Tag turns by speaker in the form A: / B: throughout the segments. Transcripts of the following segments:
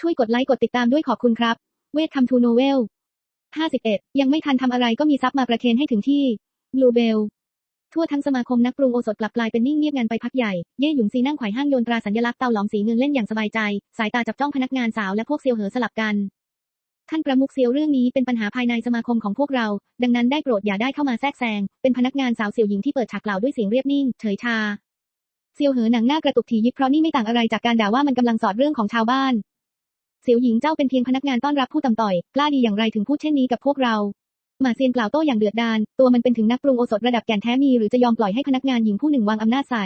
A: ช่วยกดไลค์กดติดตามด้วยขอบคุณครับ เวทคัมทูโนเวล 51 ยังไม่ทันทำอะไรก็มีซับมาประเคนให้ถึงที่บลูเบลทั่วทั้งสมาคมนักปรุงโอสถกลับกลายเป็นนิ่งเงียบงันไปพักใหญ่ เย่หยุนซีนั่งไขว่ห้างโยนตราสัญลักษณ์เตาหลอมสีเงินเล่นอย่างสบายใจ สายตาจับจ้องพนักงานสาวและพวกเซียวเหอสลับกัน ท่านประมุขเซียวเรื่องนี้เป็นปัญหาภายในสมาคมของพวกเรา ดังนั้นได้โปรดอย่าได้เข้ามาแทรกแซง เป็นพนักงานสาวเซียวหญิงที่เปิดฉากกล่าวด้วยเสียงเรียบนิ่ง เฉยชา เซียวเหอหนังหน้ากระตุกถียิบเพราะนี่ไม่ต่างอะไรจากการด่าว่ามันกำลังสอดเรื่องของชาวบ้าน เซียวหญิงเจ้าเป็นเพียงพนักงานต้อนรับผู้ต่ำต่อย กล้าดีอย่างไรถึงพูดเช่นนี้กับพวกเราหมาเซียนกล่าวโต้อย่างเดือดดาล ตัวมันเป็นถึงนักปรุงโอสถระดับแก่นแท้มีหรือจะยอมปล่อยให้พนักงานหญิงผู้หนึ่งวางอำนาจใส่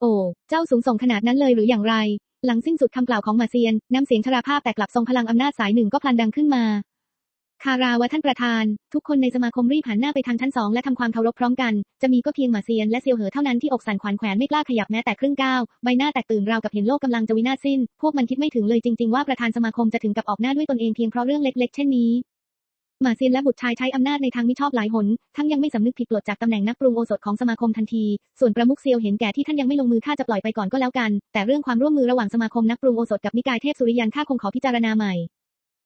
A: โอ้ เจ้าสูงส่งขนาดนั้นเลยหรืออย่างไร หลังสิ้นสุดคำกล่าวของหมาเซียน น้ำเสียงชราภาพแต่กลับทรงพลังอำนาจสายหนึ่งก็พลันดังขึ้นมา คาราวะท่านประธาน ทุกคนในสมาคมรีบหันหน้าไปทางชั้นสองและทำความเคารพพร้อมกัน จะมีก็เพียงหมาเซียนและเซียวเหอเท่านั้นที่อกสั่นขวัญแขวนไม่กล้าขยับแม้แต่ครึ่งก้าว ใบหน้าแตกตื่นราวกับเห็นโลกกำลังจะวินาศสิ้น พวกมันคิดไม่ถึงเลยจริงๆว่าประธานสมาคมจะถึงกับออกหน้าด้วยตนเองเพียงเพราะเรื่องเล็กๆ เช่นนี้หมาเซียนและบุตรชายใช้อำนาจในทางมิชอบหลายหน ทั้งยังไม่สำนึกผิดปลดจากตำแหน่งนักปรุงโอสถของสมาคมทันที ส่วนประมุขเซียวเห็นแก่ที่ท่านยังไม่ลงมือข้าจะปล่อยไปก่อนก็แล้วกัน แต่เรื่องความร่วมมือระหว่างสมาคมนักปรุงโอสถกับนิกายเทพสุริยันข้าคงขอพิจารณาใหม่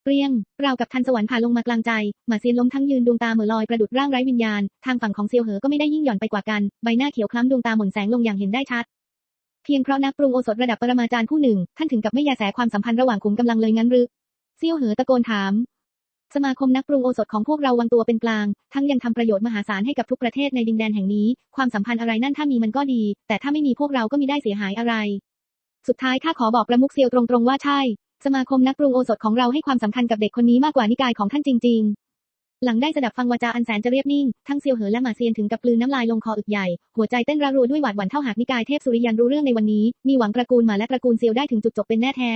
A: เปรี้ยงราวกับทันสวรรค์ผ่าลงมากลางใจ หมาเซียนล้มทั้งยืนดวงตาเหม่อลอยประดุดร่างไร้วิญญาณ ทางฝั่งของเซียวเหอก็ไม่ได้ยิ่งหย่อนไปกว่ากัน ใบหน้าเขียวคล้ำดวงตาหม่นแสงลงอย่างเห็นได้ชัด เพียงเพราะนักปรุงโอสถระดับปรมาจารย์ผู้หนึ่ง ท่านถึงกับไม่ยาแสความสัมพันธ์ระหว่างขุมกำลังเลยงั้นหรือ เซียวเหอตะโกนถาม สมาคมนักปรุงโอสถของพวกเราวางตัวเป็นกลาง ทั้งยังทำประโยชน์มหาศาลให้กับทุกประเทศในดินแดนแห่งนี้ ความสัมพันธ์อะไรนั่นถ้ามีมันก็ดี แต่ถ้าไม่มีพวกเราก็มีได้เสียหายอะไร สุดท้ายข้าขอบอกประมุขเซียวตรงๆว่าใช่ สมาคมนักปรุงโอสถของเราให้ความสำคัญกับเด็กคนนี้มากกว่านิกายของท่านจริง ๆ หลังได้สดับฟังวาจาอันแสนจะเรียบนิ่ง ทั้งเซียวเหอและหมาเซียนถึงกับกลืนน้ำลายลงคออึกใหญ่ หัวใจเต้นระรัวด้วยหวาดหวั่นเท่าหากนิกายเทพสุริยันรู้เรื่องในวันนี้ มีหวังตระกูลหมาและตระกูลเซียวได้ถึงจุดจบเป็นแน่แท้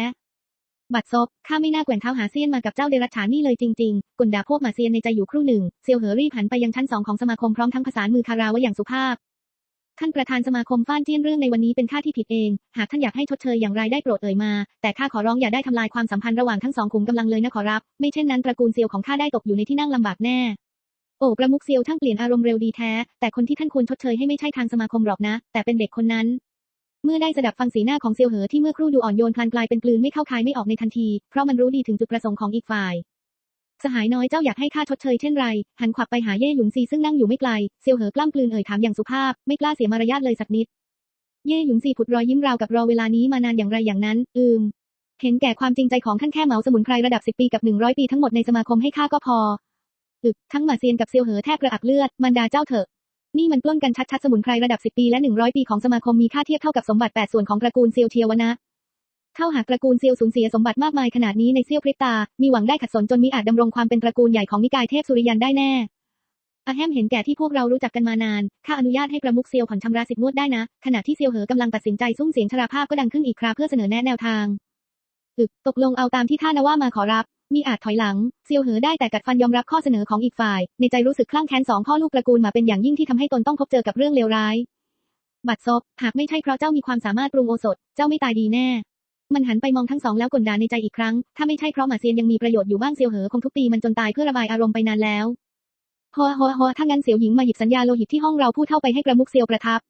A: บัดซบ ข้าไม่น่าแกว่งเท้าหาเซียนมากับเจ้าเดรัจฉานนี่เลยจริงๆกุนดาพวกหมาเซียนในใจอยู่ครู่หนึ่ง เซียวเหอรีบหันไปยังชั้นสองของสมาคมพร้อมทั้งผสานมือคาราวะอย่างสุภาพ ท่านประธานสมาคมฟ้านเจี้ยนเรื่องในวันนี้เป็นข้าที่ผิดเอง หากท่านอยากให้ชดเชยอย่างไรได้โปรดเอ่ยมา แต่ข้าขอร้องอย่าได้ทำลายความสัมพันธ์ระหว่างทั้งสองขุมกำลังเลยนะขอรับ ไม่เช่นนั้นตระกูลเซียวของข้าได้ตกอยู่ในที่นั่งลำบากแน่ โอ้ประมุขเซียวช่างเปลี่ยนอารมณ์เร็วดีแท้ แต่คนที่ท่านควรชดเชยให้ไม่ใช่ทางสมาคมหรอกนะ แต่เป็นเด็กคนนั้น เมื่อได้สดับฟังสีหน้าของเซียวเหอที่เมื่อครู่ดูอ่อนโยนพลันกลายเป็นกลืนไม่เข้าคายไม่ออกในทันที เพราะมันรู้ดีถึงจุดประสงค์ของอีกฝ่าย สหายน้อยเจ้าอยากให้ข้าชดเชยเช่นไร หันขวับไปหาเย่หยุนซีซึ่งนั่งอยู่ไม่ไกล เซียวเหอกล้ำกลืนเอ่ยถามอย่างสุภาพ ไม่กล้าเสียมารยาทเลยสักนิด เย่หยุนซีผุดรอยยิ้มราวกับรอเวลานี้มานานอย่างไรอย่างนั้น อืม เห็นแก่ความจริงใจของท่านแค่เหมาสมุนไพรระดับสิบปีกับหนึ่งร้อยปีทั้งหมดในสมาคมให้ข้าก็พออึกทั้งหมาเซียนกับเซียวเหอแทบกระอักเลือด มันดาเจ้าเถอะ นี่มันปล้นกันชัดๆสมุนไพรระดับสิบปีและหนึ่งร้อยปีของสมาคมมีค่าเทียบเท่ากับสมบัติแปดส่วนของตระกูลเซียวเทียวนะ เท่าหากตระกูลเซียวสูญเสียสมบัติมากมายขนาดนี้ในเซียวพริบตา มีหวังได้ขัดสนจนมิอาจดำรงความเป็นตระกูลใหญ่ของนิกายเทพสุริยันได้แน่อาแฮมเห็นแก่ที่พวกเรารู้จักกันมานาน ข้าอนุญาตให้ประมุขเซียวผ่อนชำระสิบงวดได้นะ ขณะที่เซียวเหอกำลังตัดสินใจซุ้มเสียงชราภาพก็ดังขึ้นอีกคราเพื่อเสนอแนะแนวทางอึกตกลงเอาตามที่ท่านว่ามาขอรับ มีอาจถอยหลัง เซียวเหอได้แต่กัดฟันยอมรับข้อเสนอของอีกฝ่าย ในใจรู้สึกคลั่งแค้นสองพ่อลูกตระกูลมาเป็นอย่างยิ่งที่ทำให้ตนต้องพบเจอกับเรื่องเลวร้าย บัดซบ หากไม่ใช่เพราะเจ้ามีความสามารถปรุงโอสถ เจ้าไม่ตายดีแน่ มันหันไปมองทั้งสองแล้วกลด่าในใจอีกครั้ง ถ้าไม่ใช่เพราะหมาเซียนยังมีประโยชน์อยู่บ้างเซียวเหอคงทุบตีมันจนตายเพื่อระบายอารมณ์ไปนานแล้วฮอฮอฮอถ้างั้นเสี่ยวหญิงมาหยิบสัญญาโลหิตที่ห้องเราพูดเท่าไปให้ประมุกเซียวประทับ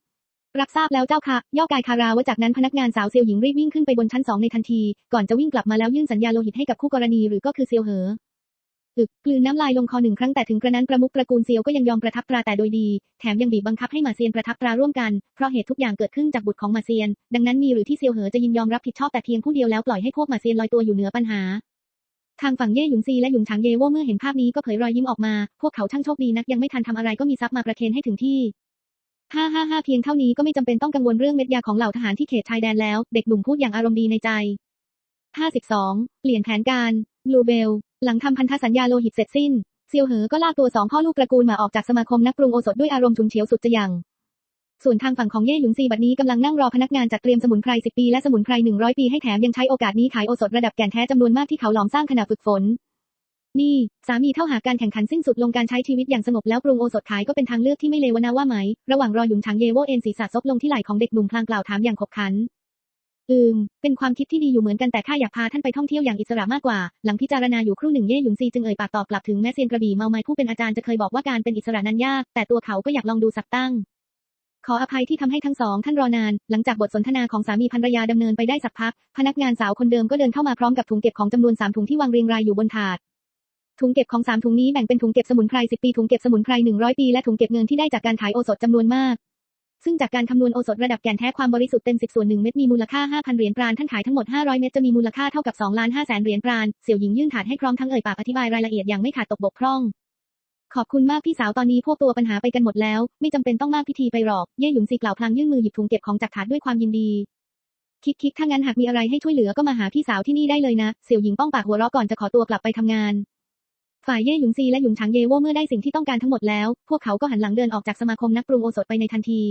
A: รับทราบแล้วเจ้าค่ะ ย่อกายคาราวะจากนั้นพนักงานสาวเซียวหญิงรีบวิ่งขึ้นไปบนชั้นสองในทันที ก่อนจะวิ่งกลับมาแล้วยื่นสัญญาโลหิตให้กับคู่กรณีหรือก็คือเซียวเหอึก กลืนน้ำลายลงคอหนึ่งครั้งแต่ถึงกระนั้นประมุขตระกูลเซียวก็ยังยอมประทับตราแต่โดยดี แถมยังบีบบังคับให้มาเซียนประทับตราร่วมกัน เพราะเหตุทุกอย่างเกิดขึ้นจากบุตรของมาเซียน ดังนั้นมีหรือที่เซียวเหอจะยินยอมรับผิดชอบแต่เพียงผู้เดียวแล้วปล่อยให้พวกมาเซียนลอยตัวอยู่เหนือปัญหาทางฝั่งเย่หยุนซีและหยุนฉางเยว่เมื่อเห็นภาพนี้ก็เผยรอยยิ้มออกมา พวกเขาช่างโชคดีนักยังไม่ทันทำอะไรก็มีทรัพย์มาประเคนให้ถึงที่ห้าห้าห้าเพียงเท่านี้ก็ไม่จำเป็นต้องกังวลเรื่องเม็ดยาของเหล่าทหารที่เขตชายแดนแล้ว เด็กหนุ่มพูดอย่างอารมณ์ดีในใจห้าสิบสองเปลี่ยนแผนการบลูเบล หลังทำพันธสัญญาโลหิตเสร็จสิ้น เซียวเหอก็ลากตัวสองพ่อลูกตระกูลมาออกจากสมาคมนักปรุงโอสถด้วยอารมณ์ฉุนเฉียวสุดจะยัง ส่วนทางฝั่งของเย่หยุนซีบัดนี้กำลังนั่งรอพนักงานจัดเตรียมสมุนไพรสิบปีและสมุนไพรหนึ่งร้อยปีให้แถมยังใช้โอกาสนี้ขายโอสถระดับแก่นแท้จำนวนมากที่เขาหลอมสร้างขณะฝึกฝน นี่ สามีเท่าหากการแข่งขันสิ้นสุดลงการใช้ชีวิตอย่างสงบแล้วปรุงโอสถขายก็เป็นทางเลือกที่ไม่เลวนะว่าไหม ระหว่างรอหยุนฉางเยโวเอ็นศีรษะซบลงที่ไหล่ของเด็กหนุ่มพลางกล่าวถามอย่างขบขัน อืม เป็นความคิดที่ดีอยู่เหมือนกันแต่ข้าอยากพาท่านไปท่องเที่ยวอย่างอิสระมากกว่า หลังพิจารณาอยู่ครู่หนึ่งเย่หยุนซีจึงเอ่ยปากตอบกลับถึงแม่เซียนกระบี่เมาไม้ผู้เป็นอาจารย์จะเคยบอกว่าการเป็นอิสระนั้นยาก แต่ตัวเขาก็อยากลองดูสักตั้ง ขออภัยที่ทำให้ทั้งสองท่านรอนาน หลังจากบทสนทนาของสามีภรรยาดำเนินไปได้สักพัก พนักงานสาวคนเดิมก็เดินเข้ามาพร้อมกับถุงเก็บของจำนวนสามถุงที่วางเรียงรายอยู่บนถาดถุงเก็บของสามถุงนี้แบ่งเป็นถุงเก็บสมุนไพร10ปีถุงเก็บสมุนไพร100ปีและถุงเก็บเงินที่ได้จากการขายโอสถจำนวนมาก ซึ่งจากการคำนวณโอสถระดับแก่นแท้ความบริสุทธิ์เต็ม 10 ส่วน 1 เม็ดมีมูลค่า 5,000 เหรียญปราณท่านขายทั้งหมด 500 เม็ดจะมีมูลค่าเท่ากับ2ล้าน5แสนเหรียญปราณเสี่ยวหญิงยื่นถาดให้พร้อมทั้งเอ่ยปากอธิบายรายละเอียดอย่างไม่ขาดตกบกพร่อง ขอบคุณมากพี่สาวตอนนี้พวกตัวปัญหาไปกันหมดแล้ว ไม่จำเป็นต้องมากพิธีไปหรอก เย่หยุนซีกล่าวพลางยื่นมือหยิบถุงเก็บของจากถาดด้วยความยินดี คิดคิดถ้างั้นหากมีอะไรให้ช่วยเหลือก็มาหาพี่สาวที่นี่ได้เลยนะ เสี่ยวหญิงป้องปากหัวเราะก่อนจะขอตัวกลับไปทำงานฝ่ายเย่หยุนซีและหยุนฉางเย่โว่เมื่อได้สิ่งที่ต้องการทั้งหมดแล้ว พวกเขาก็หันหลังเดินออกจากสมาคมนักปรุงโอสถไปในทันที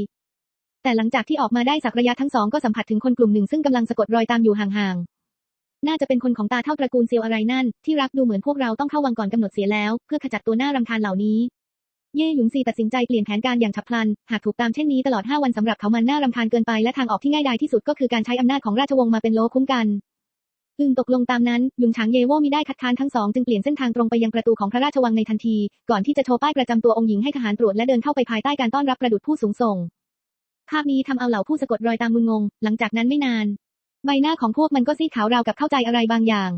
A: แต่หลังจากที่ออกมาได้สักระยะทั้งสองก็สัมผัสถึงคนกลุ่มหนึ่งซึ่งกำลังสะกดรอยตามอยู่ห่างๆ น่าจะเป็นคนของตาเท่าตระกูลเซียวอะไรนั่น ที่รักดูเหมือนพวกเราต้องเข้าวังก่อนกำหนดเสียแล้ว เพื่อขจัดตัวหน้ารำคาญเหล่านี้ เย่หยุนซีตัดสินใจเปลี่ยนแผนการอย่างฉับพลัน หากถูกตามเช่นนี้ตลอด 5 วันสำหรับเขามันน่ารำคาญเกินไปและทางออกที่ง่ายดายที่สุดก็คือการใช้อำนาจของราชวงศ์มาเป็นโลคุ้มกันอึงตกลงตามนั้น ยุงฉางเยโว่มิได้คัดค้านทั้งสองจึงเปลี่ยนเส้นทางตรงไปยังประตูของพระราชวังในทันที ก่อนที่จะโชว์ป้ายประจำตัวองค์หญิงให้ทหารตรวจและเดินเข้าไปภายใต้การต้อนรับประดุจผู้สูงส่ง ภาพนี้ทำเอาเหล่าผู้สะกดรอยตามงุนงง หลังจากนั้นไม่นาน ใบหน้าของพวกมันก็ซีดขาวราวกับเข้าใจอะไรบางอย่าง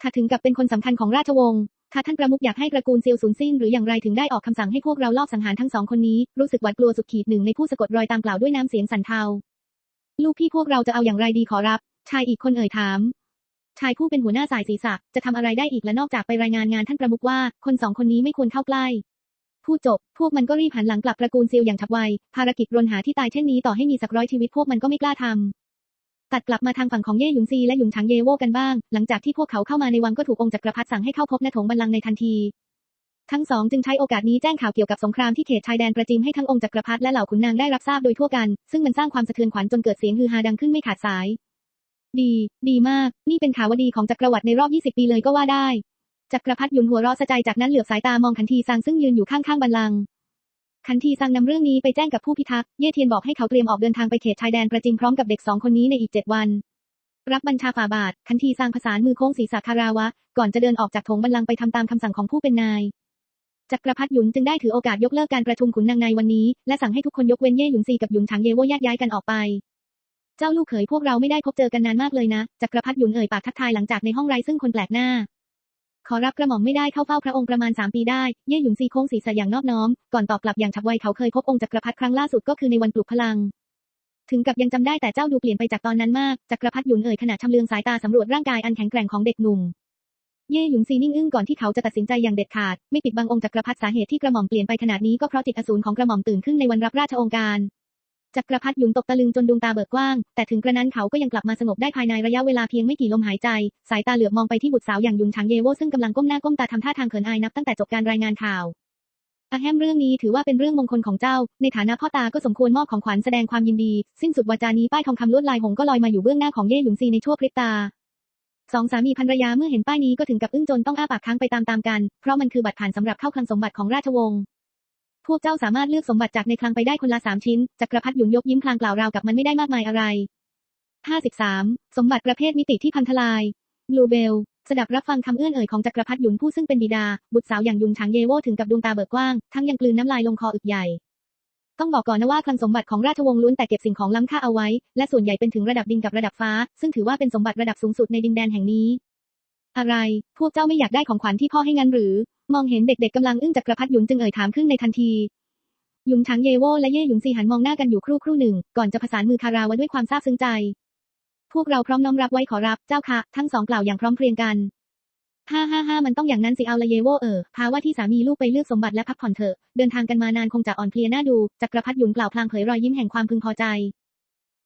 A: ถ้าถึงกับเป็นคนสำคัญของราชวงศ์ถ้าท่านประมุขอยากให้ตระกูลเซียวสูญสิ้นหรืออย่างไรถึงได้ออกคำสั่งให้พวกเราลอบสังหารทั้งสองคนนี้ รู้สึกหวาดกลัวสุดขีดหนึ่งในผู้สะกดรอยตามกล่าวด้วยน้ำเสียงสั่นเทา ลูกพี่พวกเราจะเอาอย่างไรดีขอรับ ชายอีกคนเอ่ยถาม ชายผู้เป็นหัวหน้าสายศีรษะจะทำอะไรได้อีกและนอกจากไปรายงานงานท่านประมุขว่า คนสองคนนี้ไม่ควรเข้าใกล้ พูดจบ พวกมันก็รีบหันหลังกลับตระกูลซียวอย่างฉับไว ภารกิจรนหาที่ตายเช่นนี้ต่อให้มีสักร้อยชีวิตพวกมันก็ไม่กล้าทำตัดกลับมาทางฝั่งของเย่หยุนซีและหยุนฉางเยโวกันบ้าง หลังจากที่พวกเขาเข้ามาในวังก็ถูกองค์จักรพรรดิสั่งให้เข้าพบณถงบัลลังก์ในทันที ทั้งสองจึงใช้โอกาสนี้แจ้งข่าวเกี่ยวกับสงครามที่เขตชายแดนประจิมให้ทั้งองค์จักรพรรดิและเหล่าขุนนางได้รับทราบโดยทั่วกัน ซึ่งมันสร้างความสะเทือนขวัญจนเกิดเสียงฮือฮาดังขึ้นไม่ขาดสาย ดี ดีมาก นี่เป็นข่าวดีของจักรวรรดิในรอบ 20 ปีเลยก็ว่าได้ จักรพรรดิหยุนหัวเราะสะใจจากนั้นเหลือบสายตามองขันทีซังซึ่งยืนอยู่ข้างๆบัลลังก์ขันทีซังนำเรื่องนี้ไปแจ้งกับผู้พิทักษ์ เย่เทียนบอกให้เขาเตรียมออกเดินทางไปเขตชายแดนประจิมพร้อมกับเด็กสองคนนี้ในอีกเจ็ดวัน รับบัญชาฝ่าบาท ขันทีซังผสานมือโค้งศีรษะคาราวะ ก่อนจะเดินออกจากถงบัลลังก์ไปทำตามคำสั่งของผู้เป็นนาย จักรพรรดิหยุนจึงได้ถือโอกาสยกเลิกการประชุมขุนนางในวันนี้ และสั่งให้ทุกคนยกเว้นเย่หยุนซีกับหยุนฉางเยว่แยกย้ายกันออกไป เจ้าลูกเขยพวกเราไม่ได้พบเจอกันนานมากเลยนะ จักรพรรดิหยุนเอ่ยปากทักทายหลังจากในห้องไร้ซึ่งคนแปลกหน้า ขอรับกระหม่อมไม่ได้เข้าเฝ้าพระองค์ประมาณ3ปีได้ เย่หยุนซีโค้งศีรษะอย่างนอบน้อม ก่อนตอบกลับอย่างฉับไวเขาเคยพบองค์จักรพรรดิครั้งล่าสุดก็คือในวันปลุกพลัง ถึงกับยังจำได้แต่เจ้าดูเปลี่ยนไปจากตอนนั้นมาก จักรพรรดิหยุนเอ่ยขณะชำเลืองสายตาสำรวจร่างกายอันแข็งแกร่งของเด็กหนุ่ม เย่หยุนซีนิ่งอึ้งก่อนที่เขาจะตัดสินใจอย่างเด็ดขาด ไม่ปิดบังองค์จักรพรรดิสาเหตุที่กระหม่อมเปลี่ยนไปขนาดนี้ก็เพราะจิตอสูรของกระหม่อมตื่นขึ้นในวันรับราชองการ จักรพรรดิหยุนตกตะลึงจนดวงตาเบิกกว้าง แต่ถึงกระนั้นเขาก็ยังกลับมาสงบได้ภายในระยะเวลาเพียงไม่กี่ลมหายใจ สายตาเหลือบมองไปที่บุตรสาวอย่างยุนชางเยโวซึ่งกำลังก้มหน้าก้มตาทำท่าทางเขินอายนับตั้งแต่จบการรายงานข่าวอะแฮมเรื่องนี้ถือว่าเป็นเรื่องมงคลของเจ้า ในฐานะพ่อตาก็สมควรมอบของขวัญแสดงความยินดี สิ้นสุดวาจานี้ป้ายทองคำลวดลายหงก็ลอยมาอยู่เบื้องหน้าของเย่หยุนซีในชั่วพริบตาสองสามีภรรยาเมื่อเห็นป้ายนี้ก็ถึงกับอึ้งจนต้องอ้าปากค้างไปตามๆกัน เพราะมันคือบัตรผ่านสำหรับเข้าคลังสมบัติของราชวงศ์ พวกเจ้าสามารถเลือกสมบัติจากในคลังไปได้คนละสามชิ้น จักรพรรดิหยุนยกยิ้มพลางกล่าวราวกับมันไม่ได้มากมายอะไร 53 สมบัติประเภทมิติที่พันทลาย บลูเบล สดับรับฟังคำเอื้อนเอ่ยของจักรพรรดิหยุนผู้ซึ่งเป็นบิดา บุตรสาวอย่างยุนชางเยโวถึงกับดวงตาเบิกกว้าง ทั้งยังกลืนน้ำลายลงคออึกใหญ่ ต้องบอกก่อนนะว่าคลังสมบัติของราชวงศ์ล้วนแต่เก็บสิ่งของล้ำค่าเอาไว้ และส่วนใหญ่เป็นถึงระดับดินกับระดับฟ้า ซึ่งถือว่าเป็นสมบัติระดับสูงสุดในดินแดนแห่งนี้ อะไร พวกเจ้าไม่อยากได้ของขวัญที่พ่อให้งั้นหรือ มองเห็นเด็กๆกำลังอึ้งจักรพรรดิหยุนจึงเอ่ยถามขึ้นในทันทียุนชางเยโวและเย่หยุนซีหันมองหน้ากันอยู่ครู่ครู่หนึ่ง ก่อนจะผสานมือคาราวด้วยความซาบซึ้งใจ พวกเราพร้อมน้อมรับไว้ขอรับเจ้าค่ะ ทั้งสองกล่าวอย่างพร้อมเพรียงกันฮ่าฮ่าฮ่ามันต้องอย่างนั้นสิเอาละเยโวเออพาว่าที่สามีลูกไปเลือกสมบัติและพักผ่อนเถอะ เดินทางกันมานานคงจะอ่อนเพลียหน้าดู จักรพรรดิหยุนกล่าวพลางเผยรอยยิ้มแห่งความพึงพอใจ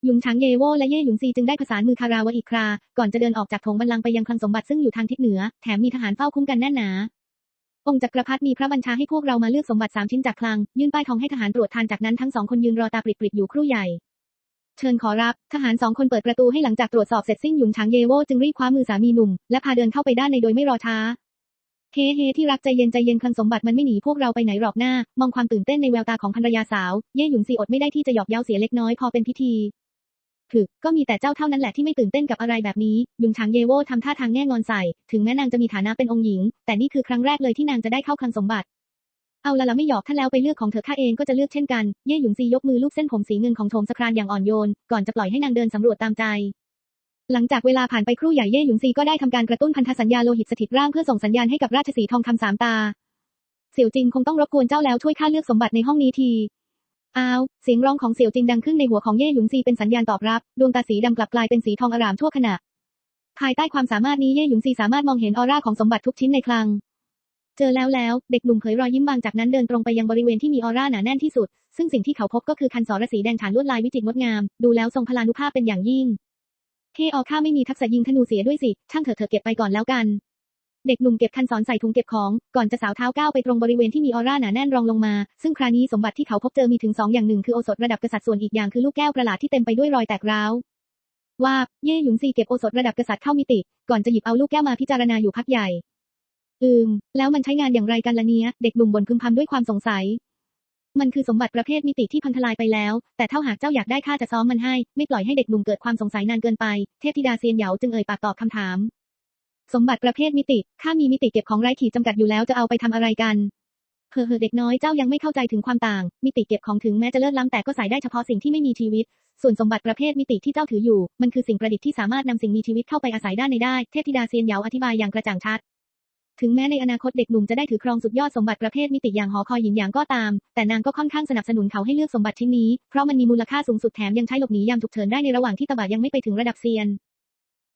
A: ยุนชางเยโวและเย่หยุนซีจึงได้ผสานมือคาราวะอีกครา ก่อนจะเดินออกจากโถงบัลลังไปยังคลังสมบัติซึ่งอยู่ทางทิศเหนือ แถมมีทหารเฝ้าคุ้มกันแน่นหนา องค์จักรพรรดิมีพระบัญชาให้พวกเรามาเลือกสมบัติสามชิ้นจากคลัง ยื่นป้ายทองให้ทหารตรวจทานจากนั้นทั้งสองคนยืนรอตาปริบๆอยู่ครู่ใหญ่ เชิญขอรับ ทหารสองคนเปิดประตูให้หลังจากตรวจสอบเสร็จสิ้นหยุนชางเยโวจึงรีบคว้ามือสามีหนุ่มและพาเดินเข้าไปด้านในโดยไม่รอช้าเฮ้เฮที่รักใจเย็นใจเย็นคลังสมบัติมันไม่หนีพวกเราไปไหนหรอกหน้า มองความตื่นเต้นในแววตาของภรรยาสาว เย่หยุนซีอดไม่ได้ที่จะหยอกเย้าเสียเล็กน้อยพอเป็นพิธี ถึก ก็มีแต่เจ้าเท่านั้นแหละที่ไม่ตื่นเต้นกับอะไรแบบนี้ ยุงช้างเยโวทำท่าทางแง่งอนใส่ ถึงแม้นางจะมีฐานะเป็นองค์หญิง แต่นี่คือครั้งแรกเลยที่นางจะได้เข้าคลังสมบัติเอาละละไม่หยอกท่านแล้วไปเลือกของเธอข้าเองก็จะเลือกเช่นกัน เย่หยุนซียกมือลูบเส้นผมสีเงินของโถมสครานอย่างอ่อนโยน ก่อนจะปล่อยให้นางเดินสำรวจตามใจ หลังจากเวลาผ่านไปครู่ใหญ่เย่หยุนซีก็ได้ทำการกระตุ้นพันธสัญญาโลหิตสถิตร่างเพื่อส่งสัญญาณให้กับราชสีห์ทองคำสามตา เสี่ยวจิงคงต้องรบกวนเจ้าแล้วช่วยข้าเลือกสมบัติในห้องนี้ที อ้าว เสียงร้องของเสี่ยวจิงดังขึ้นในหัวของเย่หยุนซีเป็นสัญญาณตอบรับ ดวงตาสีดำกลับกลายเป็นสีทองอร่ามทั่วขณะ ภายใต้ความสามารถนี้เย่หยุนซีสามารถมองเห็นออร่าของสมบัติทุกชิ้นในคลัง เจอแล้วแล้ว เด็กหนุ่มเผยรอยยิ้มบางจากนั้นเดินตรงไปยังบริเวณที่มีออร่าหนาแน่นที่สุด ซึ่งสิ่งที่เขาพบก็คือคันสรสีแดงฐานลวดลายวิจิตรงดงาม ดูแล้วทรงพลานุภาพเป็นอย่างยิ่งเฮออข้าไม่มีทักษะยิงธนูเสียด้วยสิ ช่างเถอะเธอเก็บไปก่อนแล้วกัน เด็กหนุ่มเก็บคันสอนใส่ถุงเก็บของ ก่อนจะสาวเท้าก้าวไปตรงบริเวณที่มีออร่าหนาแน่นรองลงมา ซึ่งครานี้สมบัติที่เขาพบเจอมีถึงสองอย่างหนึ่งคือโอสถระดับกษัตริย์ส่วนอีกอย่างคือลูกแก้วประหลาดที่เต็มไปด้วยรอยแตกร้าวว่าเย่หยุนซีเก็บโอสถระดับกษัตริย์เข้ามิติ ก่อนจะหยิบเอาลูกแก้วมาพิจารณาอยู่พักใหญ่ อืม แล้วมันใช้งานอย่างไรกันล่ะเนี้ย เด็กหนุ่มบ่นพึมพำด้วยความสงสัย มันคือสมบัติประเภทมิติที่พังทลายไปแล้ว แต่ถ้าหากเจ้าอยากได้ข้าจะซ้อมมันให้ ไม่ปล่อยให้เด็กหนุ่มเกิดความสงสัยนานเกินไป เทพธิดาเซียนเหยาจึงเอ่ยปากตอบคำถาม สมบัติประเภทมิติ ข้ามีมิติเก็บของไร้ขีดจำกัดอยู่แล้วจะเอาไปทำอะไรกันเฮ้อเด็กน้อยเจ้ายังไม่เข้าใจถึงความต่าง มิติเก็บของถึงแม้จะเลิศล้ำแต่ก็ใส่ได้เฉพาะสิ่งที่ไม่มีชีวิต ส่วนสมบัติประเภทมิติที่เจ้าถืออยู่ มันคือสิ่งประดิษฐ์ที่สามารถนำสิ่งมีชีวิตเข้าไปอาศัยได้ในได้ เทพธิดาเซียนเหยาอธิบายอย่างกระจ่างชัด ถึงแม้ในอนาคตเด็กหนุ่มจะได้ถือครองสุดยอดสมบัติประเภทมิติอย่างหอคอยหยินหยางก็ตาม แต่นางก็ค่อนข้างสนับสนุนเขาให้เลือกสมบัติชิ้นนี้ เพราะมันมีมูลค่าสูงสุดแถมยังใช้หลบหนียามฉุกเฉินได้ในระหว่างที่ตบะยังไม่ไปถึงระดับเซียน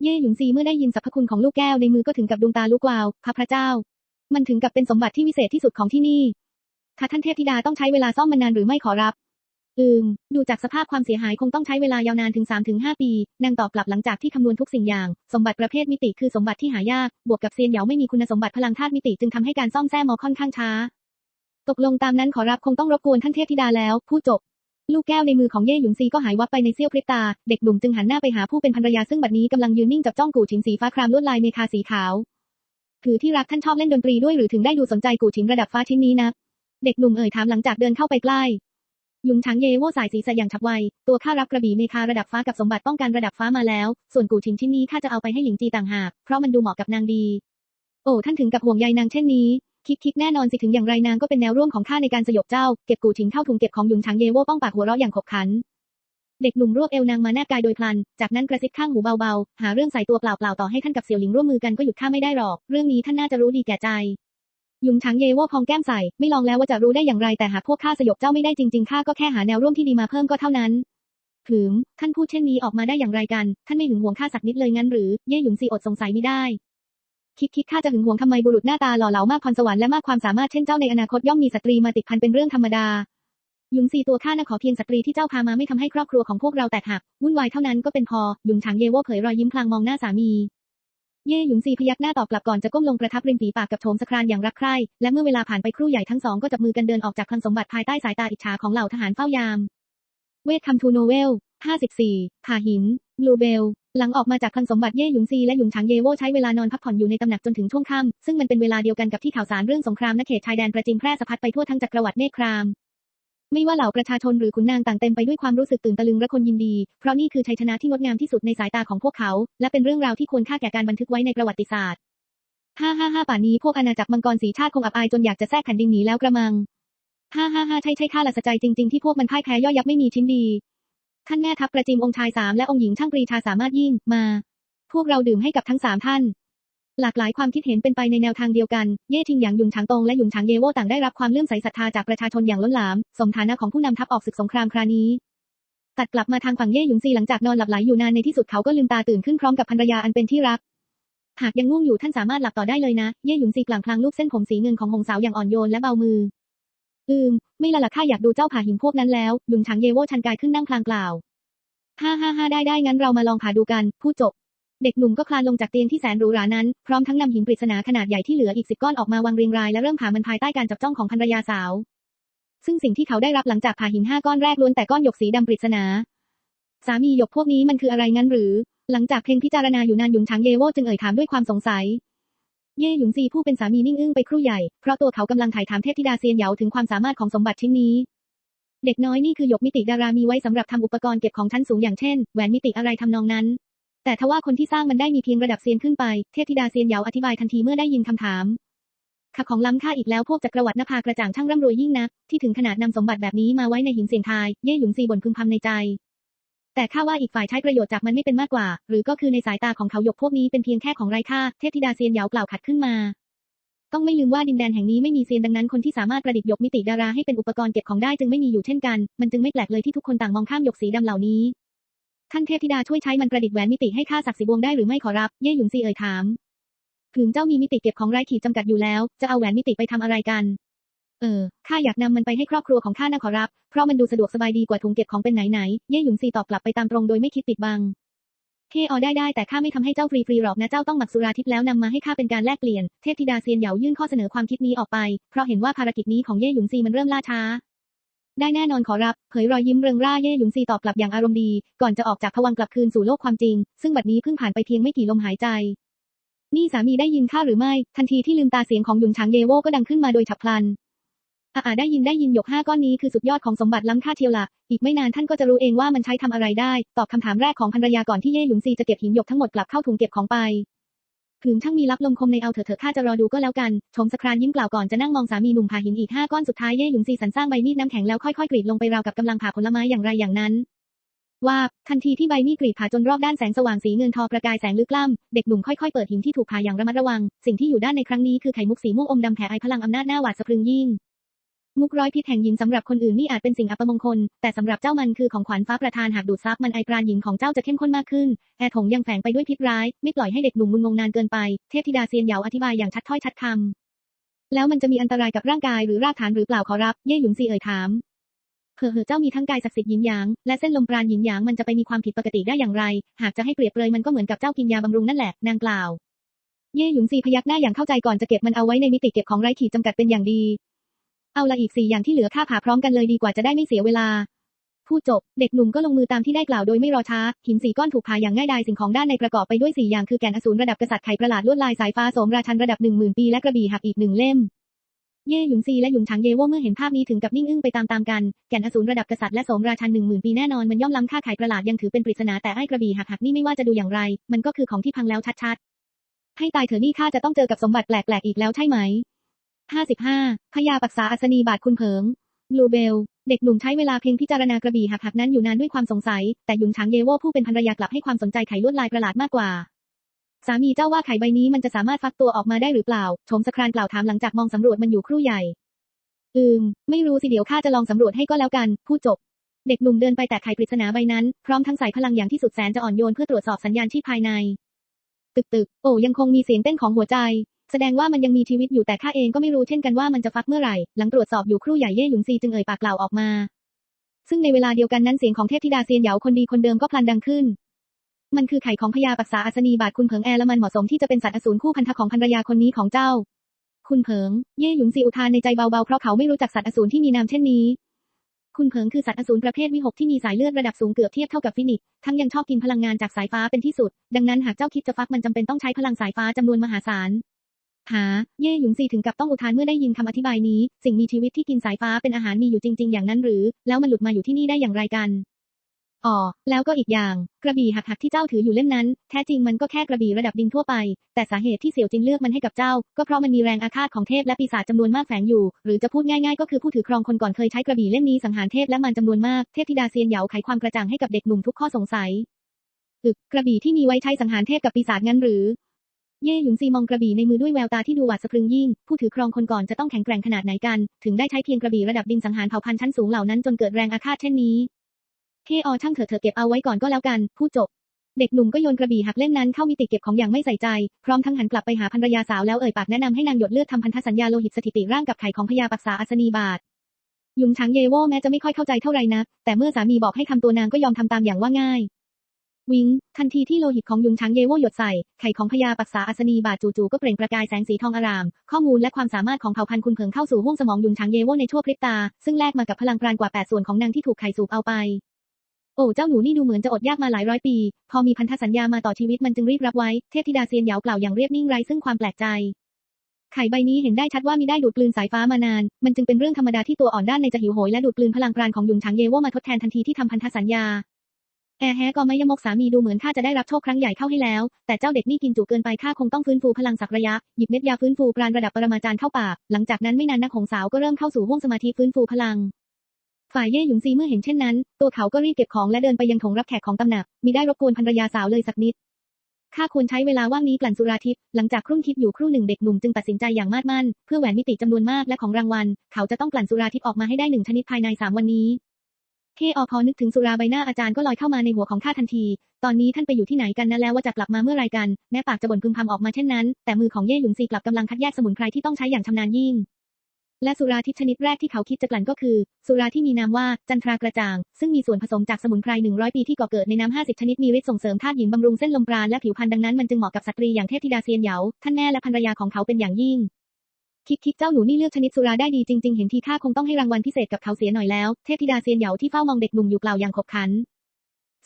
A: เย่หยุนซีเมื่อได้ยินสรรพคุณของลูกแก้วในมือก็ถึงกับดวงตาลุกวาวพระพระเจ้า มันถึงกับเป็นสมบัติที่วิเศษที่สุดของที่นี่ถ้าท่านเทพธิดาต้องใช้เวลาซ่อมมันนานหรือไม่ขอรับ อืม ดูจากสภาพความเสียหายคงต้องใช้เวลายาวนานถึง 3-5 ปี นางตอบกลับหลังจากที่คำนวณทุกสิ่งอย่าง สมบัติประเภทมิติคือสมบัติที่หายาก บวกกับเซียนเหยาไม่มีคุณสมบัติพลังธาตุมิติจึงทำให้การซ่อมแซมมอค่อนข้างช้า ตกลงตามนั้นขอรับคงต้องรบกวนท่านเทพธิดาแล้ว ผู้จบ ลูกแก้วในมือของเย่หยุนซีก็หายวับไปในเสี้ยวพริบตา เด็กหนุ่มจึงหันหน้าไปหาผู้เป็นภรรยาซึ่งบัดนี้กำลังยืนนิ่งจับจ้องกู่ฉิงสีฟ้าครามลวดลายเมคาสีขาว คือที่รักท่านชอบเล่นดนตรีด้วยหรือถึงได้ดูสนใจกู่ฉิงระดับฟ้าชิ้นนี้นะเด็กหนุ่มเอ่ยถามหลังจากเดินเข้าไปใกล้ยุงช้างเยโว่สายศีรษะอย่างฉับไว ตัวข้ารับกระบี่เมคาระดับฟ้ากับสมบัติป้องกันระดับฟ้ามาแล้ว ส่วนกู่ชิงชิ้นนี้ข้าจะเอาไปให้หลิงจีต่างหาก เพราะมันดูเหมาะกับนางดี โอ้ท่านถึงกับห่วงใยนางเช่นนี้ คิดคิดแน่นอนสิถึงอย่างไรนางก็เป็นแนวร่วมของข้าในการสยบเจ้า เก็บกู่ชิงเข้าถุงเก็บของยุงช้างเยโว่ป้องปากหัวเราะอย่างขบขัน เด็กหนุ่มรวบเอวนางมาแนบกายโดยพลัน จากนั้นกระซิบข้างหูเบาๆ หาเรื่องใส่ตัวเปล่าๆ ต่อให้ท่านกับเสี่ยวหลิงร่วมมือกันก็หยุดข้าไม่ได้หรอก เรื่องนี้ท่านน่าจะรู้ดีแก่ใจยุงช้างเยโว่พองแก้มใส่ ไม่ลองแล้วว่าจะรู้ได้อย่างไรแต่หากพวกข้าสยบเจ้าไม่ได้จริงๆข้าก็แค่หาแนวร่วมที่ดีมาเพิ่มก็เท่านั้นหืมท่านพูดเช่นนี้ออกมาได้อย่างไรกัน ท่านไม่หึงหวงข้าสักนิดเลยงั้นหรือ เย่หยุนซีอดสงสัยไม่ได้ คิดคิดข้าจะหึงหวงทำไมบุรุษหน้าตาหล่อเหลามากพรสวรรค์และมากความสามารถเช่นเจ้าในอนาคตย่อมมีสตรีมาติดพันเป็นเรื่องธรรมดายุงซีตัวข้าน่ะขอเพียงสตรีที่เจ้าพามาไม่ทำให้ครอบครัวของพวกเราแตกหักวุ่นวายเท่านั้นก็เป็นพอยุงฉางเยโว่เผยรอยยิ้มพลางมองหน้าสามี เย่หยุนซีพยักหน้าตอบกลับก่อนจะก้มลงประทับริมฝีปากกับโถมสครานอย่างรักใคร่และเมื่อเวลาผ่านไปครู่ใหญ่ทั้งสองก็จับมือกันเดินออกจากคลังสมบัติภายใต้สายตาอิจฉาของเหล่าทหารเฝ้ายาม เวทคัมทูโนเวล54ผาหิน บลูเบล หลังออกมาจากคลังสมบัติเย่หยุนซีและหยุนฉางเยโว่ใช้เวลานอนพักผ่อนอยู่ในตำหนักจนถึงช่วงค่ำซึ่งมันเป็นเวลาเดียวกันกับที่ข่าวสารเรื่องสงครามณเขตชายแดนประจิมแพร่สะพัดไปทั่วทั้งจักรวรรดิเนคราม ไม่ว่าเหล่าประชาชนหรือขุนนางต่างเต็มไปด้วยความรู้สึกตื่นตะลึงและคนยินดี เพราะนี่คือชัยชนะที่งดงามที่สุดในสายตาของพวกเขา และเป็นเรื่องราวที่ควรค่าแก่การบันทึกไว้ในประวัติศาสตร์ห้าห้าห้าป่านนี้พวกอาณาจักรมังกรสีชาติคงอับอายจนอยากจะแทรกแผ่นดินหนีแล้วกระมังห้าห้าห้าใช่ใช่ข้าละสะใจจริง ๆ ที่พวกมันพ่ายแพ้ย่อยยับไม่มีชิ้นดี ท่านแม่ทัพประจิมองค์ชายสามและองค์หญิงช่างปรีชาสามารถยิ่งมา พวกเราดื่มให้กับทั้งสามท่าน หลากหลายความคิดเห็นเป็นไปในแนวทางเดียวกัน เย่ทิงหยางหยุนฉางตงและหยุนฉางเยโว่ต่างได้รับความเลื่อมใสศรัทธาจากประชาชนอย่างล้นหลาม สมฐานะของผู้นำทัพออกศึกสงครามครานี้ตัดกลับมาทางฝั่งเย่หยุนซีหลังจากนอนหลับไหลอยู่นานในที่สุดเขาก็ลืมตาตื่นขึ้นพร้อมกับภรรยาอันเป็นที่รัก หากยังง่วงอยู่ท่านสามารถหลับต่อได้เลยนะ เย่หยุนซีกลางพลางลูกเส้นผมสีเงินของหงสาวอย่างอ่อนโยนและเบามือ อืม ไม่ละละข้าอยากดูเจ้าผาหินพวกนั้นแล้วหยุนฉางเยโวชันกายขึ้นนั่งพลางกล่าวฮ่าฮ่าฮ่าได้ได้งั้นเรามาลองผาดูกันพูดจบ เด็กหนุ่มก็คลานลงจากเตียงที่แสนหรูหรานั้น พร้อมทั้งนำหินปริศนาขนาดใหญ่ที่เหลืออีกสิบก้อนออกมาวางเรียงรายและเริ่มผ่ามันภายใต้การจับจ้องของภรรยาสาว ซึ่งสิ่งที่เขาได้รับหลังจากผ่าหินห้าก้อนแรกล้วนแต่ก้อนหยกสีดำปริศนา สามีหยกพวกนี้มันคืออะไรงั้นหรือ หลังจากเพ่งพิจารณาอยู่นานหยุนช้างเยโวจึงเอ่ยถามด้วยความสงสัย เย่หยุนซีผู้เป็นสามีนิ่งอึ้งไปครู่ใหญ่ เพราะตัวเขากำลังถ่ายถามเทพธิดาเซียนเหยาถึงความสามารถของสมบัติชิ้นนี้ เด็กน้อยนี่คือหยกมิติดารามีไว้สำหรับทำอุปกรณ์เก็บของชั้นสูงอย่างเช่นแหวนมิติอะไรทำนองนั้น แต่ทว่าคนที่สร้างมันได้มีเพียงระดับเซียนขึ้นไป เทพธิดาเซียนเหยาอธิบายทันทีเมื่อได้ยินคำถามขับของล้ำค่าอีกแล้วพวกจักรวรรดินภากระจ่างช่างร่ำรวยยิ่งนัก ที่ถึงขนาดนำสมบัติแบบนี้มาไว้ในหินเสียงทาย เย่หยุนซีบ่นพึมพำในใจ แต่ข้าว่าอีกฝ่ายใช้ประโยชน์จากมันไม่เป็นมากกว่า หรือก็คือในสายตาของเขาหยกพวกนี้เป็นเพียงแค่ของไร้ค่า เทพธิดาเซียนเหยากล่าวขัดขึ้นมา ต้องไม่ลืมว่าดินแดนแห่งนี้ไม่มีเซียนดังนั้นคนที่สามารถประดิษฐ์หยกมิติดาราให้เป็นอุปกรณ์เก็บของได้จึงไม่มีอยู่เช่นกัน มันจึงไม่แปลกเลยที่ทุกคนต่างมองข้ามหยกสีดำเหล่านี้ ท่านเทพธิดาช่วยใช้มันประดิษฐ์แหวนมิติให้ข้าศักดิ์สิบวงได้หรือไม่ขอรับ เย่หยุนซีเอ่ยถาม ถึงเจ้ามีมิติเก็บของไร้ขีดจำกัดอยู่แล้ว จะเอาแหวนมิติไปทำอะไรกัน เออ ข้าอยากนำมันไปให้ครอบครัวของข้านะขอรับ เพราะมันดูสะดวกสบายดีกว่าถุงเก็บของเป็นไหนๆ เย่หยุนซีตอบกลับไปตามตรงโดยไม่คิดปิดบังเทออได้ได้แต่ข้าไม่ทำให้เจ้าฟรีๆหรอกนะเจ้าต้องหมักสุราทิพย์แล้วนำมาให้ข้าเป็นการแลกเปลี่ยน เทพธิดาเซียนเหยายื่นข้อเสนอความคิดนี้ออกไป เพราะเห็นว่าภารกิจนี้ของเย่หยุนซีมันเริ่มล่าช้า ได้แน่นอนขอรับ เผยรอยยิ้มเริงร่าเย่หยุนซีตอบกลับอย่างอารมณ์ดี ก่อนจะออกจากภวังกลับคืนสู่โลกความจริง ซึ่งบัดนี้เพิ่งผ่านไปเพียงไม่กี่ลมหายใจนี่สามีได้ยินข้าหรือไม่ ทันทีที่ลืมตาเสียงของหยุนฉางเยโวก็ดังขึ้นมาโดยฉับพลัน อาอาได้ยินได้ยินหยกห้าก้อนนี้คือสุดยอดของสมบัติล้ำค่าเทียวละอีกไม่นานท่านก็จะรู้เองว่ามันใช้ทำอะไรได้ ตอบคำถามแรกของภรรยาก่อนที่เย่หยุนซีจะเก็บหินหยกทั้งหมดกลับเข้าถุงเก็บของไปถึงช่างมีลับลมคมในเอาเถอะเถอะข้าจะรอดูก็แล้วกัน ชมสครานยิ้มกล่าวก่อนจะนั่งมองสามีหนุ่มผ่าหินอีกห้าก้อนสุดท้ายเย่หยุนซีสันสร้างใบมีดน้ำแข็งแล้วค่อยๆกรีดลงไปราวกับกำลังผ่าผลไม้อย่างไรอย่างนั้นว่าทันทีที่ใบมีดกรีดผ่าจนรอบด้านแสงสว่างสีเงินทอประกายแสงลึกล้ำเด็กหนุ่มค่อยๆเปิดหินที่ถูกผ่าอย่างระมัดระวัง สิ่งที่อยู่ด้านในครั้งนี้คือไข่มุกสีม่วงอมดำแผ่ไอพลังอำนาจหน้าหวาดสะพรึงยิ่ง มุกร้อยพิษแห่งหญิงสำหรับคนอื่นนี่อาจเป็นสิ่งอัปมงคล แต่สำหรับเจ้ามันคือของขวัญฟ้าประทานหากดูดซับมันไอปราณหญิงของเจ้าจะเข้มข้นมากขึ้น แอถงยังแฝงไปด้วยพิษร้าย ไม่ปล่อยให้เด็กหนุ่มมึนงงนานเกินไป เทพธิดาเซียนเหยาอธิบายอย่างชัดถ้อยชัดคำแล้วมันจะมีอันตรายกับร่างกายหรือรากฐานหรือเปล่าขอรับ เย่หยุนซีเอ่ยถามเห่อเห่อเจ้ามีทั้งกายศักดิ์สิทธิ์หยินหยาง และเส้นลมปราณหยินหยางมันจะไปมีความผิดปกติได้อย่างไร หากจะให้เปรียบเลยมันก็เหมือนกับเจ้ากินยาบำรุงนั่นแหละนางกล่าว เย่หยุนซีพยักหน้าอย่างเข้าใจก่อนจะเก็บมันเอาไว้ในมิติเก็บของไร้ขีดจำกัดเป็นอย่างดี เอาละอีกสี่อย่างที่เหลือข้าผ่าพร้อมกันเลยดีกว่าจะได้ไม่เสียเวลา พูดจบ เด็กหนุ่มก็ลงมือตามที่ได้กล่าวโดยไม่รอช้า หินสี่ก้อนถูกผ่าอย่างง่ายดายสิ่งของด้านในประกอบไปด้วยสี่อย่างคือแก่นอสูรระดับกษัตริย์ไข่ประหลาดลวดลายสายฟ้าสมราชันระดับหนึ่งหมื่นปีและกระบี่หักอีกหนึ่งเล่มเย่หยุนซีและหยุนฉางเยว่เมื่อเห็นภาพนี้ถึงกับนิ่งอึ้งไปตามๆกัน แก่นอสูรระดับกษัตริย์และสมราชันหนึ่งหมื่นปีแน่นอนมันย่อมล้ำค่าไข่ประหลาดยังถือเป็นปริศนาแต่ไอ้กระบี่หักหักนี่ไม่ว่าจะดูอย่างไร มันก็คือของที่พังแล้วชัดๆ ให้ตายเถอะนี่ข้าจะต้องเจอกับสมบัติแปลกๆอีกแล้วใช่ไหม ห้าสิบห้าพยาปักษาอัศนีบาทคุณเผิงบลูเบล เด็กหนุ่มใช้เวลาเพียงพิจารณากระบี่หักหักนั้นอยู่นานด้วยความสงสัย แต่หยุนฉางเยโว่ผู้เป็นภรรยากลับให้ความสนใจไข่ลวดลายประหลาดมากกว่า สามีเจ้าว่าไข่ใบนี้มันจะสามารถฟักตัวออกมาได้หรือเปล่า ชมสครานกล่าวถามหลังจากมองสำรวจมันอยู่ครู่ใหญ่ อืม ไม่รู้สิเดี๋ยวข้าจะลองสำรวจให้ก็แล้วกันพูดจบ เด็กหนุ่มเดินไปแตะไข่ปริศนาใบนั้น พร้อมทั้งใส่พลังอย่างที่สุดแสนจะอ่อนโยนเพื่อตรวจสอบสัญญาณชีพภายใน ตึกตึกโอ้ยังคงมีเสียงเต้นของหัวใจ แสดงว่ามันยังมีชีวิตอยู่แต่ข้าเองก็ไม่รู้เช่นกันว่ามันจะฟักเมื่อไหร่ หลังตรวจสอบอยู่ครู่ใหญ่เย่หยุนซีจึงเอ่ยปากกล่าวออกมา ซึ่งในเวลาเดียวกันนั้นเสียงของเทพธิดาเซียนเหยาคนดีคนเดิมก็พลันดังขึ้น มันคือไข่ของพญาปักษาอัศนีบาทคุณเผิงแอและมันเหมาะสมที่จะเป็นสัตว์อสูรคู่พันธะของภรรยาคนนี้ของเจ้า คุณเผิง เย่หยุนซีอุทานในใจเบาๆเพราะเขาไม่รู้จักสัตว์อสูรที่มีนามเช่นนี้คุณเผิงคือสัตว์อสูรประเภทวิหกที่มีสายเลือดระดับสูงเกือบเทียบเท่ากับฟินิกทั้งยังชอบกินพลังงานจากสายฟ้าเป็นที่สุด ดังนั้นหากเจ้าคิดจะฟักมันจำเป็นต้องใช้พลังสายฟ้าจำนวนมหาศาล หา เย่หยุนซีถึงกับต้องอุทานเมื่อได้ยินคำอธิบายนี้ สิ่งมีชีวิตที่กินสายฟ้าเป็นอาหารมีอยู่จริง ๆ อย่างนั้นหรือ แล้วมันหลุดมาอยู่ที่นี่ได้อย่างไรกันอ๋อแล้วก็อีกอย่าง กระบี่หักหักๆที่เจ้าถืออยู่เล่มนั้น แท้จริงมันก็แค่กระบี่ระดับดินทั่วไป แต่สาเหตุที่เสี่ยวจินเลือกมันให้กับเจ้า ก็เพราะมันมีแรงอาฆาตของเทพและปีศาจจำนวนมากแฝงอยู่ หรือจะพูดง่ายๆ ก็คือผู้ถือครองคนก่อนเคยใช้กระบี่เล่มนี้สังหารเทพและมันจำนวนมาก เทพธิดาเซียนเหยาไขความกระจ่างให้กับเด็กหนุ่มทุกข้อสงสัย กระบี่ที่มีไว้ใช้สังหารเทพกับปีศาจงั้นหรือ เย่หยุนซีมองกระบี่ในมือด้วยแววตาที่ดูหวาดสะพรึงยิ่ง ผู้ถือครองคนก่อนจะต้องแข็งแกร่งขนาดไหนกัน ถึงได้ใช้เพียงกระบี่ระดับดินสังหารเผ่าพันธุ์ชั้นสูงเหล่านั้นจนเกิดแรงอาฆาตเช่นนี้เทอช่างเถอะเถอะเก็บเอาไว้ก่อนก็แล้วกันพูดจบ เด็กหนุ่มก็โยนกระบี่หักเล่มนั้นเข้ามิติเก็บของอย่างไม่ใส่ใจ พร้อมทั้งหันกลับไปหาภรรยาสาวแล้วเอ่ยปากแนะนำให้นางหยดเลือดทำพันธสัญญาโลหิตสถิติร่างกับไข่ของพญาปักษาอัศนีบาทยุงช้างเยโว่แม้จะไม่ค่อยเข้าใจเท่าไหร่นักแต่เมื่อสามีบอกให้ทำตัวนางก็ยอมทำตามอย่างว่าง่าย วิง ทันทีที่โลหิตของยุงช้างเยโว่หยดใส่ ไข่ของพญาปักษาอัศนีบาทจู่ๆก็เปล่งประกายแสงสีทองอาราม ข้อมูลและความสามารถของเผ่าพันธุ์คุณเพิงเข้าสู่ห้วงสมองยุงช้างเยโว่ในชั่วพริบตา ซึ่งแลกมากับพลังปราณกว่าแปดส่วนของนางที่ถูกไข่สูบเอาไป โอ้เจ้าหนูนี่ดูเหมือนจะอดยากมาหลายร้อยปี พอมีพันธสัญญามาต่อชีวิตมันจึงรีบรับไว้ เทพธิดาเซียนเหยากล่าอย่างเรียบนิ่งไร้ซึ่งความแปลกใจไข่ใบนี้เห็นได้ชัดว่ามีได้ดูดกลืนสายฟ้ามานาน มันจึงเป็นเรื่องธรรมดาที่ตัวอ่อนด้านในจะหิวโหยและดูดกลืนพลังปราณของยุนฉางเยโวมาทดแทนทันทีที่ทำพันธสัญญา แอร์แฮกอมยมกสามีดูเหมือนข้าจะได้รับโชคครั้งใหญ่เข้าให้แล้ว แต่เจ้าเด็กนี่กินจุเกินไปข้าคงต้องฟื้นฟูพลังสักระยะ หยิบเม็ดยาฟื้นฟูปราณระดับปรมาจารย์เข้าปาก หลังจากนั้นไม่นานนักหงสาวก็เริ่มเข้าสู่ห้วงสมาธิฟื้นฟูพลัง ฝ่ายเย่หยุนซีเมื่อเห็นเช่นนั้น ตัวเขาก็รีบเก็บของและเดินไปยังถงรับแขกของตำหนักมิได้รบกวนภรรยาสาวเลยสักนิดข้าควรใช้เวลาว่างนี้กลั่นสุราทิพย์หลังจากครุ่นคิดอยู่ครู่หนึ่งเด็กหนุ่มจึงตัดสินใจอย่างมาดมั่น เพื่อแหวนมิติจำนวนมากและของรางวัล เขาจะต้องกลั่นสุราทิพย์ออกมาให้ได้หนึ่งชนิดภายในสามวันนี้ เฮอพอนึกถึงสุราใบหน้าอาจารย์ก็ลอยเข้ามาในหัวของข้าทันที ตอนนี้ท่านไปอยู่ที่ไหนกันนะแล้วว่าจะกลับมาเมื่อไรกัน แม้ปากจะบ่นพึมพำออกมาเช่นนั้น แต่มือของเย่หยุนซีกลับกำลังคัดแยกสมุนไพรที่ต้องใช้อย่างชำนาญยิ่ง และสุราทิพชนิดแรกที่เขาคิดจะกลั่นก็คือ สุราที่มีนามว่าจันทรากระจ่าง ซึ่งมีส่วนผสมจากสมุนไพร100ปีที่ก่อเกิดในน้ำ50ชนิดมีฤทธิ์ส่งเสริมธาตุหญิงบำรุงเส้นลมปราณและผิวพรรณดังนั้นมันจึงเหมาะกับสตรีอย่างเทพธิดาเซียนเหยาท่านแม่และภรรยาของเขาเป็นอย่างยิ่ง คิดคิดเจ้าหนูนี่เลือกชนิดสุราได้ดีจริง ๆ เห็นทีท่าคงต้องให้รางวัลพิเศษกับเขาเสียหน่อยแล้ว เทพธิดาเซียนเหยาที่เฝ้ามองเด็กหนุ่มอยู่กล่าวอย่างขบขัน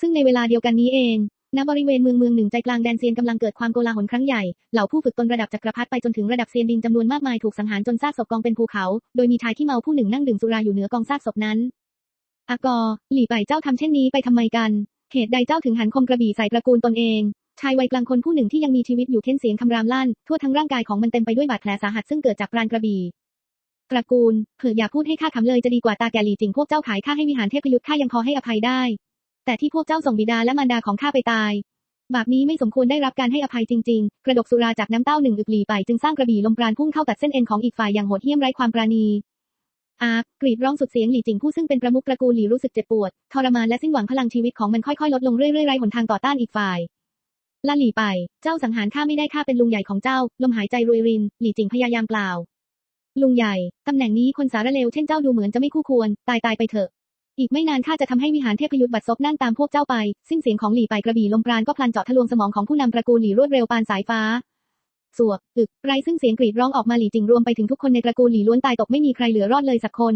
A: ซึ่งในเวลาเดียวกันนี้เอง ณ บริเวณเมืองเมืองหนึ่งใจกลางแดนเซียนกำลังเกิดความโกลาหลครั้งใหญ่ เหล่าผู้ฝึกตนระดับจักรพรรดิไปจนถึงระดับเซียนดินจำนวนมากมายถูกสังหารจนซากศพกองเป็นภูเขา โดยมีชายที่เมาผู้หนึ่งนั่งดื่มสุราอยู่เหนือกองซากศพนั้น อากอ หลี่ไปเจ้าทำเช่นนี้ไปทำไมกัน เหตุใดเจ้าถึงหันคมกระบี่ใส่ตระกูลตนเอง ชายวัยกลางคนผู้หนึ่งที่ยังมีชีวิตอยู่เค้นเสียงคำรามลั่น ทั่วทั้งร่างกายของมันเต็มไปด้วยบาดแผลสาหัสซึ่งเกิดจากปราณกระบี่ตระกูลเผื่ออย่าพูดให้ข้าคำเลยจะดีกว่าตาแก่หลีจริงพวกเจ้าขายข้าให้วิหารเทพยุทธ์ข้ายังพอให้อภัยได้ แต่ที่พวกเจ้าส่งบิดาและมารดาของข้าไปตาย บาปนี้ไม่สมควรได้รับการให้อภัยจริง ๆ กระดกสุราจากน้ำเต้าหนึ่งอึกหลีไปจึงสร้างกระบี่ลมปราณพุ่งเข้าตัดเส้นเอ็นของอีกฝ่ายอย่างโหดเหี้ยมไร้ความปราณีอากรีดร้องสุดเสียงหลี่จิงผู้ซึ่งเป็นประมุขตระกูลหลี่รู้สึกเจ็บปวดทรมานและสิ้นหวังพลังชีวิตของมันค่อยๆ ลดลงเรื่อยๆไร้หนทางต่อต้านอีกฝ่าย ล่าหลี่ไป เจ้าสังหารข้าไม่ได้ข้าเป็นลุงใหญ่ของเจ้า ลมหายใจรวยริน หลี่จิงพยายามกล่าว ลุงใหญ่ ตำแหน่งนี้คนสารเลวเช่นเจ้าดูเหมือนจะไม่คู่ควร ตายตายไปเถอะ อีกไม่นานข้าจะทำให้วิหารเทพยุทธบัดซบนั่งตามพวกเจ้าไป สิ้นเสียงของหลี่ไปกระบี่ลมปราณก็พลันเจาะทะลวงสมองของผู้นำตระกูลหลี่รวดเร็วปานสายฟ้า สวบ อึก ไรซึ่งเสียงกรีดร้องออกมาหลี่จิงรวมไปถึงทุกคนในตระกูลหลี่ล้วนตายตกไม่มีใครเหลือรอดเลยสักคน